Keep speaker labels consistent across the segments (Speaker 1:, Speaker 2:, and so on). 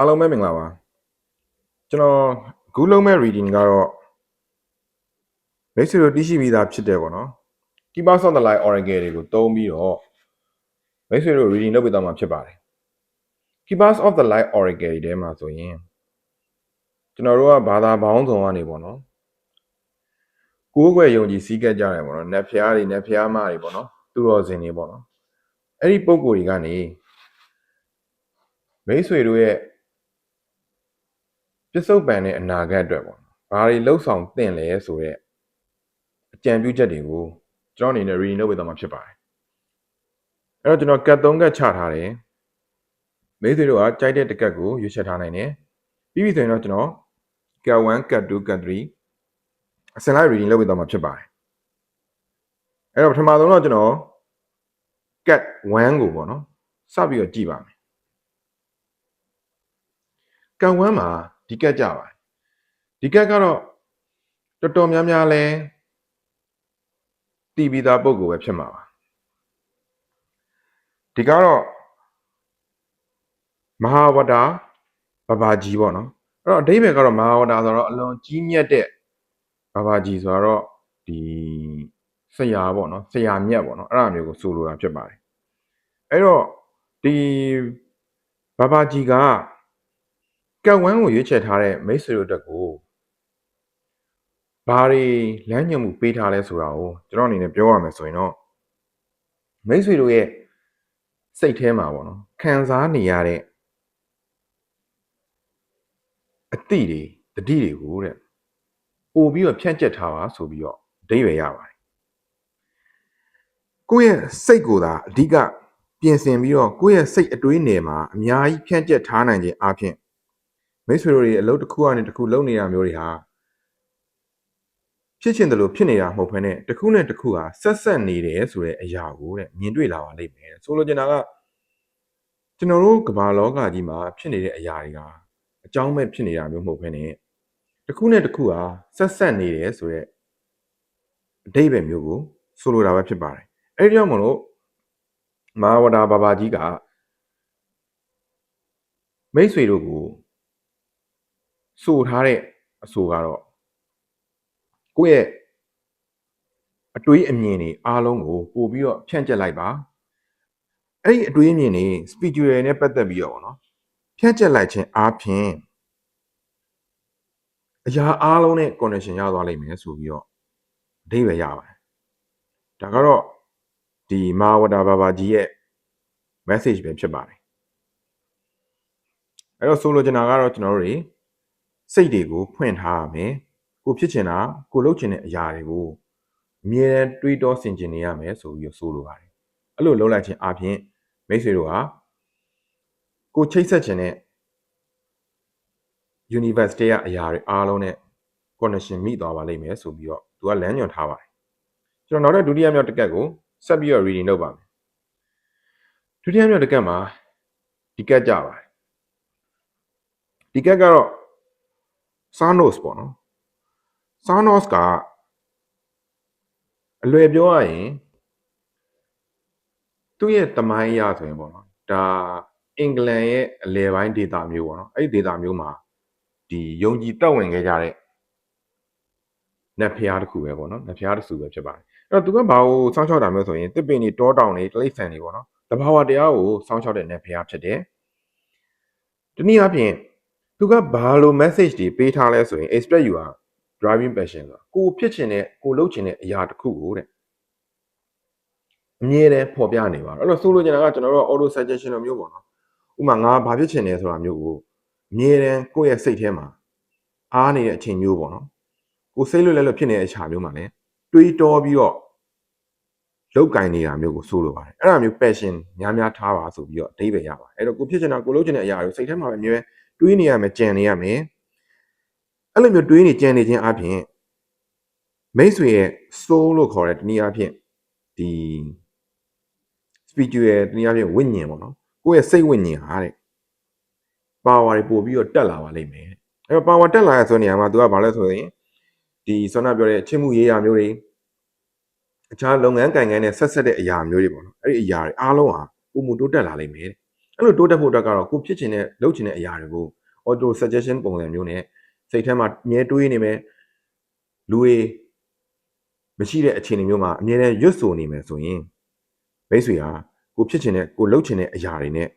Speaker 1: အားလုံးပဲမင်္ဂလာပါကျွန်တော်အခုလုံးမဲ့ reading ကတော့မိတ်ဆွေတို့သိရှိပြီးသားဖြစ်တယ်ပေါ့နော် Keepers of the Light Oracle တွေကိုသုံးပြီးတော့မိတ်ဆွေတို့ reading လုပ်ပေးသွားမှာဖြစ်ပါတယ် Keepers of the Light Oracle တွေထဲမှာဆိုရင်ကျွန်တော်တို့ကဘာသာပေါင်းစုံကနေပေါ့နော်ကိုးကွယ်ယုံကြည်စည်းကပ်ကြတယ်ပေါ့နော်နတ်ဖျားတွေနတ်ဖျားမတွေပေါ့နော်သူတော်စင်တွေပေါ့နော်အဲ့ဒီပုံကိုယ်တွေကနေမိတ်ဆွေတို့ရဲ့ ပြစ္ဆုတ်ပံတဲ့အနာဂတ်အတွက်ပေါ့ဘာတွေလှုပ်ဆောင်သင့်လဲဆိုတော့အကြံပြုချက်တွေကိုကျွန်တော်အနေနဲ့ reading လုပ်ပေးသွားမှာဖြစ်ပါတယ်အဲ့တော့ကျွန်တော်ကတ်3ကတ်ချထားတယ်မိတ်ဆွေတို့ကကြိုက်တဲ့တစ်ကတ်ကိုရွေးချယ်ထားနိုင်တယ်ပြီးပြီဆိုရင်တော့ကျွန်တော်ကတ်1ကတ်2ကတ်3အစင်လိုက် reading လုပ်ပေးသွားမှာဖြစ်ပါတယ်အဲ့တော့ပထမဆုံးတော့ကျွန်တော်ကတ်1ကိုပေါ့နော်စပြီးတော့ကြည့်ပါမယ်ကတ်1မှာ ဒီကတ်ကြပါတယ်ဒီကတ်ကတော့တော်တော်များများလဲတည်ပြီးသားပုံကိုပဲဖြစ်မှာပါဒီကတော့မဟာဝတ္တာဘဘာကြီးပေါ့နော်အဲ့တော့အဓိပ္ပာယ်ကတော့မဟာဝတ္တာဆိုတော့အလွန်ကြီးမြတ်တဲ့ဘဘာကြီးဆိုတော့ဒီဆရာပေါ့နော်ဆရာမြတ်ပေါ့နော်အဲ့ဒါမျိုးကိုဆိုလိုတာဖြစ်ပါတယ်အဲ့တော့ဒီဘဘာကြီးက ကတ်ဝန်းကိုရွေးချယ်ထားတဲ့မိတ်ဆွေတို့တက်ကိုဘာတွေလမ်းညွှန်မှုပေးထားလဲဆိုတာကိုကျွန်တော်အနေနဲ့ပြောရမယ်ဆိုရင်တော့မိတ်ဆွေတို့ရဲ့စိတ်ထဲမှာပေါ့နော်ခံစားနေရတဲ့အတိတွေတတိတွေကိုတဲ့ပို့ပြီးတော့ဖြန့်ကျက်ထားပါဆိုပြီးတော့အဓိပ္ပာယ်ရပါတယ်ကိုယ့်ရဲ့စိတ်ကိုသာအဓိကပြင်ဆင်ပြီးတော့ကိုယ့်ရဲ့စိတ်အတွေးနယ်မှာအများကြီးဖြန့်ကျက်ထားနိုင်ခြင်းအပြင် မိတ်ဆွေတို့တွေအလုပ်တစ်ခုကနေတစ်ခုလုပ်နေတာမျိုးတွေဟာဖြစ်ချင်တယ်လို့ဖြစ်နေတာမဟုတ်ဘဲနဲ့တစ်ခုနဲ့တစ်ခုဟာဆက်ဆက်နေတယ်ဆိုတဲ့အရာကိုတဲ့မြင်တွေ့လာပါလိမ့်မယ်ဆိုလိုချင်တာကကျွန်တော်တို့ကမ္ဘာလောကကြီးမှာဖြစ်နေတဲ့အရာတွေကအကြောင်းမဲ့ဖြစ်နေတာမျိုးမဟုတ်ဘဲနဲ့တစ်ခုနဲ့တစ်ခုဟာဆက်ဆက်နေတယ်ဆိုတဲ့အဓိပ္ပာယ်မျိုးကိုဆိုလိုတာပဲဖြစ်ပါတယ်အဲဒီကြောင့်မလို့မဟာဝဒဘာဘာကြီးကမိတ်ဆွေတို့ကို ဆိုထားတဲ့အဆိုကတော့ကိုယ့်ရဲ့အတွေးအမြင်တွေအားလုံးကိုပို့ပြီးတော့ဖြန့်ကျက်လိုက်ပါအဲ့ဒီအတွေးအမြင်တွေ spiritual နဲ့ပတ်သက်ပြီးတော့ပေါ့နော်ဖြန့်ကျက်လိုက်ခြင်းအားဖြင့်အရာအားလုံးနဲ့ connection ရသွားလိမ့်မယ်ဆိုပြီးတော့အဓိပ္ပာယ်ရပါတယ်ဒါကတော့ဒီမာဝတာဘာဘာကြီးရဲ့ message ပဲဖြစ်ပါတယ်အဲ့တော့ဆိုလိုချင်တာကတော့ကျွန်တော်တို့တွေ စိတ်တွေကိုဖွင့်ထားရမယ်ကိုဖြစ်ချင်တာကိုလုပ်ချင်တဲ့အရာတွေကိုအမြဲတမ်းတွေးတောဆင်ခြင်နေရမယ်ဆိုပြီးဆိုလိုပါတယ်အဲ့လိုလုပ်လိုက်ခြင်းအပြင်မိတ်ဆွေတို့ဟာကိုချိတ်ဆက်ခြင်းနဲ့ university ရဲ့အရာတွေအားလုံးနဲ့ connection မိသွားပါလိမ့်မယ်ဆိုပြီးတော့သူကလမ်းညွှန်ထားပါတယ်ကျွန်တော်နောက်တဲ့ဒုတိယမြောက်တစ်ကက်ကိုဆက်ပြီးတော့ reading လုပ်ပါမယ်ဒုတိယမြောက်တစ်ကက်မှာဒီကက်ကြပါတယ်ဒီကက်ကတော့ Sanos ပေါ့နော် Sanos ကအလွယ်ပြောရရင်သူ့ရဲ့တမိုင်းအရဆိုရင်ပေါ့နော်ဒါအင်္ဂလန်ရဲ့အလယ်ပိုင်းဒေသမျိုးပေါ့နော်အဲ့ဒီဒေသမျိုးမှာဒီယုံကြည်တက်ဝင်ခဲ့ကြတဲ့နတ်ဖျားတစ်ခုပဲပေါ့နော်နတ်ဖျားတစ်စုပဲဖြစ်ပါတယ်အဲ့တော့သူကဘာကိုစောင့်ရှောက်တာမျိုးဆိုရင်တစ်ပင်တွေတောတောင်တွေတိရစ္ဆာန်တွေပေါ့နော်တဘာဝတရားကိုစောင့်ရှောက်တဲ့နတ်ဖျားဖြစ်တယ်တနည်းအားဖြင့် သူကဘာလို့ message တွေပေးထားလဲဆိုရင် expect you are driving passion ဆိုတာကိုဖြစ်ချင်တဲ့ကိုလုပ်ချင်တဲ့အရာတစ်ခုကိုတဲ့အမြဲတမ်းပေါ်ပြနေပါတော့အဲ့တော့ဆိုလိုချင်တာကကျွန်တော်တို့ auto suggestion လိုမျိုးပေါ့နော်ဥပမာငါဘာဖြစ်ချင်လဲဆိုတာမျိုးကိုအမြဲတမ်းကိုယ့်ရဲ့စိတ်ထဲမှာအားနေတဲ့အချိန်မျိုးပေါ့နော်ကိုစိတ်လွတ်လဲလွတ်ဖြစ်နေတဲ့အချိန်မျိုးမှာလည်းတွေးတောပြီးတော့လောက်ကင်နေတာမျိုးကိုဆိုလိုပါတယ်အဲ့ဒါမျိုး passion များများထားပါဆိုပြီးတော့အဓိပ္ပာယ်ရပါတယ်အဲ့တော့ကိုဖြစ်ချင်တာကိုလုပ်ချင်တဲ့အရာကိုစိတ်ထဲမှာပဲအမြဲတွေး နေရမယ်ကြံနေရမယ်အဲ့လိုမျိုးတွေးနေကြံနေခြင်းအပြင်မိတ်ဆွေရဲ့ soul လို့ခေါ်တဲ့တနည်းအားဖြင့်ဒီ spiritual တနည်းအားဖြင့်ဝိညာဉ်ပေါ့နော်ကိုယ့်ရဲ့စိတ်ဝိညာဉ်ဟာတဲ့ power တွေပို့ပြီးတော့တက်လာပါလိမ့်မယ်အဲ့တော့ power တက်လာရဆိုနေရာမှာ तू ကဘာလဲဆိုရင်ဒီဆောနာပြောတဲ့ချစ်မှုရေးရာမျိုးတွေအခြားလုပ်ငန်းကံကန်းနဲ့ဆက်ဆက်တဲ့အရာမျိုးတွေပေါ့နော်အဲ့ဒီအရာတွေအားလုံးဟာပုံမှုတိုးတက်လာလိမ့်မယ် အဲ့လိုတိုးတက်ဖို့အတွက်ကတော့ကိုဖြစ်ချင်တဲ့လုပ်ချင်တဲ့အရာတွေကို auto suggestion ပုံစံမျိုးနဲ့စိတ်ထဲမှာအမြဲတွေးနေမယ်လူတွေမရှိတဲ့အခြေအနေမျိုးမှာအမြဲတမ်းရွတ်ဆိုနေမယ်ဆိုရင်မိတ်ဆွေဟာကိုဖြစ်ချင်တဲ့ကိုလုပ်ချင်တဲ့အရာတွေနဲ့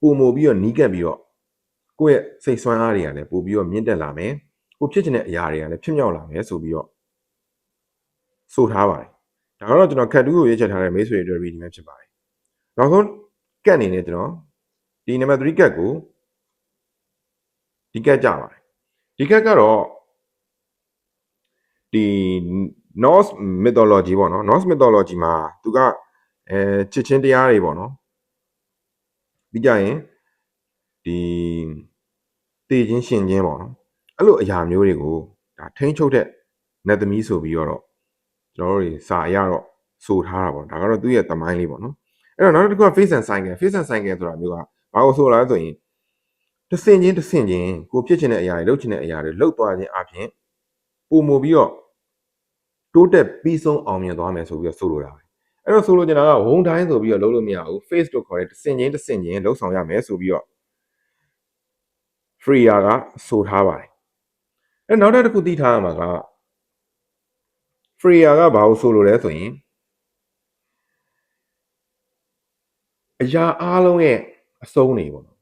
Speaker 1: ပုံမူပြီးတော့နီးကပ်ပြီးတော့ကိုယ့်ရဲ့စိတ်ဆွမ်းအားတွေကလည်းပို့ပြီးတော့မြင့်တက်လာမယ်ကိုဖြစ်ချင်တဲ့အရာတွေကလည်းဖြစ်မြောက်လာမယ်ဆိုပြီးတော့ဆိုထားပါတယ်ဒါကတော့ကျွန်တော်ခက်တူးကိုရေးချက်ထားတဲ့မိတ်ဆွေတွေအတွက် reading ပဲဖြစ်ပါတယ် နောက်ဆုံးကတ်အနေနဲ့ကျွန်တော်ဒီ number 3ကတ်ကိုဒီကတ်ကြပါတယ်ဒီကတ်ကတော့ဒီ Norse mythology ပေါ့နော် Norse mythology မှာသူကအဲချစ်ချင်းတရားတွေပေါ့နော်ပြီးကြရင်ဒီတည်ချင်းရှင်ချင်းပေါ့နော်အဲ့လိုအရာမျိုးတွေကိုဒါထိန်းချုပ်တဲ့နတ်သမီးဆိုပြီးတော့ကျွန်တော်တို့တွေစာအရတော့ဆိုထားတာပေါ့ဒါကတော့သူ့ရဲ့သမိုင်းလေးပေါ့နော် အဲ့တော့နောက်တစ်ခုက face and cycle face and cycle ဆိုတာမျိုးကဘာလို့ဆိုလာလဲဆိုရင်တစ်ဆင့်ချင်းတစ်ဆင့်ချင်းကိုဖြစ်ချင်တဲ့အရာတွေလုပ်ချင်တဲ့အရာတွေလုပ်သွားခြင်းအပြင်ပုံမူပြီးတော့တိုးတက်ပြီးဆုံးအောင်မြင်သွားမယ်ဆိုပြီးတော့ဆိုလိုတာပဲအဲ့တော့ဆိုလိုချင်တာကဝုံတိုင်းဆိုပြီးတော့လုပ်လို့မရဘူး face လို့ခေါ်တဲ့တစ်ဆင့်ချင်းတစ်ဆင့်ချင်းလှုပ်ဆောင်ရမယ်ဆိုပြီးတော့ freer ကဆိုထားပါတယ်အဲ့နောက်တစ်ခုသိထားရမှာက freer ကဘာလို့ဆိုလိုလဲဆိုရင် အရာအားလုံးရဲ့အဆုံးနေပေါ့နော်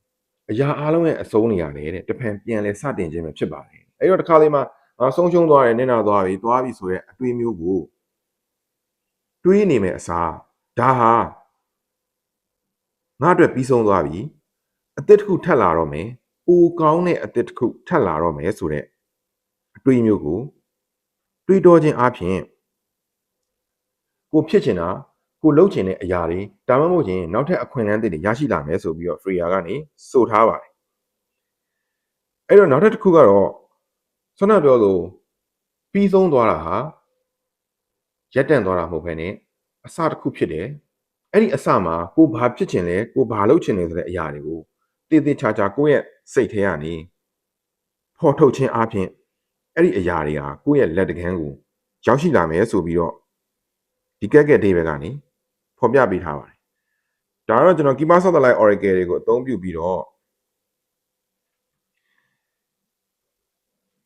Speaker 1: အရာအားလုံးရဲ့အဆုံးနေရတယ်တဲ့တဖန်ပြန်လဲစတင်ခြင်းပဲဖြစ်ပါတယ်အဲ့တော့တစ်ခါလေးမှာငါဆုံးရှုံးသွားတယ်နင့်နာသွားပြီသွားပြီဆိုရဲအတွေးမျိုးကိုတွေးနေမယ်အစားဒါဟာငါအတွက်ပြီးဆုံးသွားပြီအသစ်တစ်ခုထပ်လာတော့မယ်ပိုကောင်းတဲ့အသစ်တစ်ခုထပ်လာတော့မယ်ဆိုတဲ့အတွေးမျိုးကိုတွေးတောခြင်းအပြင်ကိုဖြစ်ချင်တာ ကိုလှုပ်ချင်တဲ့အရာတွေဒါမှမဟုတ်ရင်နောက်ထပ်အခွင့်အလမ်းတွေရရှိလာမယ်ဆိုပြီးတော့ Freya ကနေဆိုထားပါတယ်အဲ့တော့နောက်ထပ်တစ်ခုကတော့ဆွမ်းနာပြောလို့ပြီးဆုံးသွားတာဟာရက်တန့်သွားတာမဟုတ်ဘဲနဲ့အစတစ်ခုဖြစ်တယ်အဲ့ဒီအစမှာကိုဘာဖြစ်ချင်လဲကိုဘာလုပ်ချင်လဲဆိုတဲ့အရာတွေကိုတည်တည်ချာချာကိုယ့်ရဲ့စိတ်ထဲကနေဖော်ထုတ်ခြင်းအပြင်အဲ့ဒီအရာတွေဟာကိုယ့်ရဲ့လက်တကန်းကိုရောက်ရှိလာမယ်ဆိုပြီးတော့ဒီကက်ကက်ဒေးဘက်ကနေ ဖော်ပြပေးထားပါတယ်ဒါကတော့ကျွန်တော် Keeper Satellite Oracle တွေကိုအသုံးပြုပြီးတော့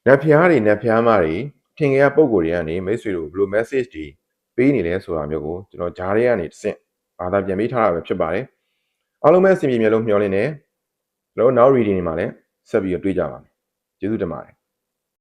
Speaker 1: နတ်ဖျားတွေနတ်ဖျားမတွေထင်ကြရပုံကိုယ်တွေကနေမိတ်ဆွေတို့ဘယ်လို message တွေပေးနေလဲဆိုတာမျိုးကိုကျွန်တော်ဂျားတွေကနေတစ်ဆင့်ဘာသာပြန်ပေးထားတာပဲဖြစ်ပါတယ်အားလုံးပဲအစီအပြေမျိုးလုံးမျှော်လင့်နေကျွန်တော်နောက် reading တွေမှာလည်းဆက်ပြီးတွေ့ကြပါမယ်ကျေးဇူးတင်ပါတယ်